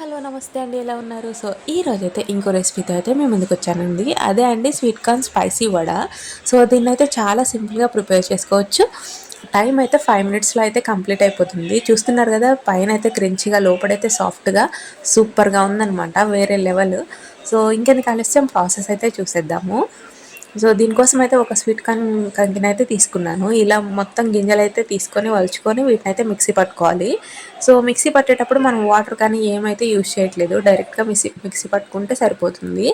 Hello నమస్తే అండి. ఎలా ఉన్నారు? సో ఈ రోజైతే ఇంకో రెసిపీతో అయితే మేము ముందుకు వచ్చానండి అదే అండి sweet corn spicy vada. So దీన్ని అయితే చాలా సింపుల్గా ప్రిపేర్ చేసుకోవచ్చు. టైం అయితే ఫైవ్ మినిట్స్లో అయితే కంప్లీట్ అయిపోతుంది. చూస్తున్నారు కదా పైన అయితే క్రించిగా లోపడైతే సాఫ్ట్గా సూపర్గా ఉందనమాట వేరే లెవెల్. సో ఇంకెందుకు ఆలస్యం ప్రాసెస్ అయితే చూసేద్దాము. సో దీనికోసం అయితే ఒక స్వీట్ కార్న్ కంకిని అయితే తీసుకున్నాను. ఇలా మొత్తం గింజలు అయితే తీసుకొని వలుచుకొని వీటిని అయితే మిక్సీ పట్టుకోవాలి. సో మిక్సీ పట్టేటప్పుడు మనం వాటర్ కానీ ఏమైతే యూజ్ చేయట్లేదు డైరెక్ట్గా మిక్సీ మిక్సీ పట్టుకుంటే సరిపోతుంది.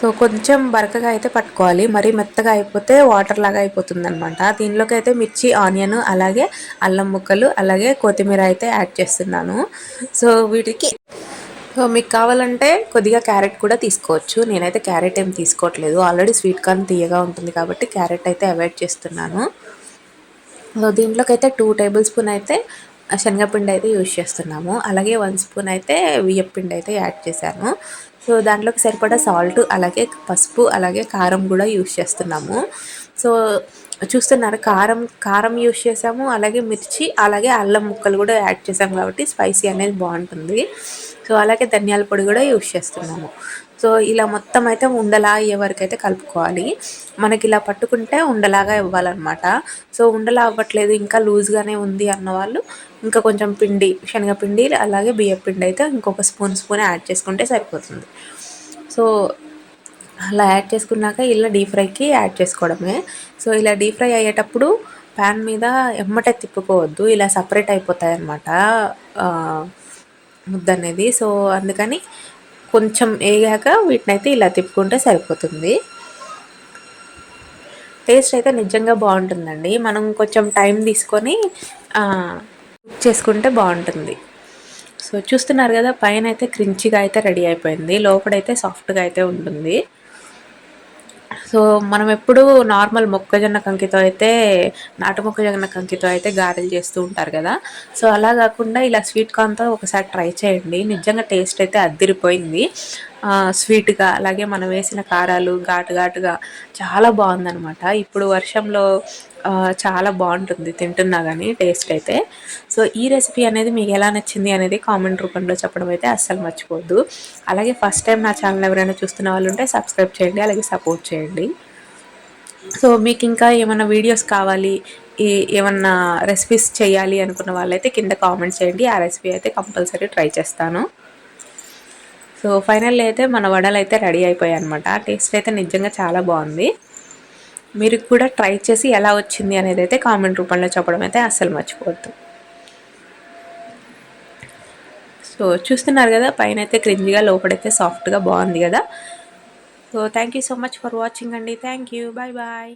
సో కొంచెం బరకగా అయితే పట్టుకోవాలి. మరీ మెత్తగా అయిపోతే వాటర్ లాగా అయిపోతుంది అనమాట దీనిలోకి అయితే మిర్చి ఆనియన్ అలాగే అల్లం ముక్కలు అలాగే కొత్తిమీర అయితే యాడ్ చేస్తున్నాను. సో వీటికి సో మీకు కావాలంటే కొద్దిగా క్యారెట్ కూడా తీసుకోవచ్చు. నేనైతే క్యారెట్ ఏం తీసుకోవట్లేదు. ఆల్రెడీ స్వీట్ కార్న్ తీయగా ఉంటుంది కాబట్టి క్యారెట్ అయితే అవాయిడ్ చేస్తున్నాను. సో దీంట్లోకి అయితే టూ టేబుల్ స్పూన్ అయితే శనగపిండి అయితే యూజ్ చేస్తున్నాము. అలాగే వన్ స్పూన్ అయితే బియ్యపిండి అయితే యాడ్ చేశాను. సో దాంట్లోకి సరిపడా సాల్ట్ అలాగే పసుపు అలాగే కారం కూడా యూజ్ చేస్తున్నాము. సో చూస్తున్నారు. కారం కారం యూస్ చేసాము. అలాగే మిర్చి అలాగే అల్లం ముక్కలు కూడా యాడ్ చేసాము కాబట్టి స్పైసీ అనేది బాగుంటుంది. సో అలాగే ధనియాల పొడి కూడా యూజ్ చేస్తున్నాము. సో ఇలా మొత్తం అయితే ఉండలా అయ్యే వరకు అయితే కలుపుకోవాలి. మనకి ఇలా పట్టుకుంటే ఉండలాగా ఇవ్వాలన్నమాట. సో ఉండలా అవ్వట్లేదు. ఇంకా లూజ్గానే ఉంది అన్న వాళ్ళు ఇంకా కొంచెం పిండి శనగపిండి అలాగే బియ్యం పిండి అయితే ఇంకొక స్పూన్ స్పూన్ యాడ్ చేసుకుంటే సరిపోతుంది. సో అలా యాడ్ చేసుకున్నాక ఇలా డీప్ ఫ్రైకి యాడ్ చేసుకోవడమే. సో ఇలా డీప్ ఫ్రై అయ్యేటప్పుడు ప్యాన్ మీద ఎమ్మటే తిప్పుకోవద్దు. ఇలా సపరేట్ అయిపోతాయి అన్నమాట ముద్ద అనేది సో అందుకని కొంచెం వేగాక వీటిని అయితే ఇలా తిప్పుకుంటే సరిపోతుంది. టేస్ట్ అయితే నిజంగా బాగుంటుందండి. మనం కొంచెం టైం తీసుకొని కుక్ చేసుకుంటే బాగుంటుంది. సో చూస్తున్నారు కదా పైన అయితే క్రించిగా అయితే రెడీ అయిపోయింది. లోపడైతే సాఫ్ట్గా అయితే ఉంటుంది. సో మనం ఎప్పుడు నార్మల్ మొక్కజొన్న కంకితో అయితే నాటు మొక్కజొన్న కంకితో అయితే గారెలు చేస్తూ ఉంటారు కదా. సో అలా కాకుండా ఇలా స్వీట్ కార్న్తో ఒకసారి ట్రై చేయండి. నిజంగా టేస్ట్ అయితే అద్దిరిపోయింది స్వీట్గా అలాగే మనం వేసిన కారాలు ఘాటు ఘాటుగా చాలా బాగుందనమాట ఇప్పుడు వర్షంలో చాలా బాగుంటుంది. తింటున్నా కానీ టేస్ట్ అయితే. సో ఈ రెసిపీ అనేది మీకు ఎలా నచ్చింది అనేది కామెంట్ రూపంలో చెప్పడం అయితే అస్సలు మర్చిపోద్దు అలాగే ఫస్ట్ టైం నా ఛానల్ ఎవరైనా చూస్తున్న వాళ్ళు ఉంటే సబ్స్క్రైబ్ చేయండి అలాగే సపోర్ట్ చేయండి. సో మీకు ఇంకా ఏమైనా వీడియోస్ కావాలి ఏమన్నా రెసిపీస్ చేయాలి అనుకున్న వాళ్ళైతే కింద కామెంట్ చేయండి. ఆ రెసిపీ అయితే కంపల్సరీ ట్రై చేస్తాను. సో ఫైనల్ అయితే మన వడలు అయితే రెడీ అయిపోయాయి అనమాట టేస్ట్ అయితే నిజంగా చాలా బాగుంది. మీరు కూడా ట్రై చేసి ఎలా వచ్చింది అనేది అయితే కామెంట్ రూపంలో చెప్పడం అయితే అస్సలు మర్చిపోవద్దు. సో చూస్తున్నారు కదా పైన అయితే క్రింజిగా లోపడైతే సాఫ్ట్గా బాగుంది కదా. So thank you so much for watching అండి. Thank you bye bye.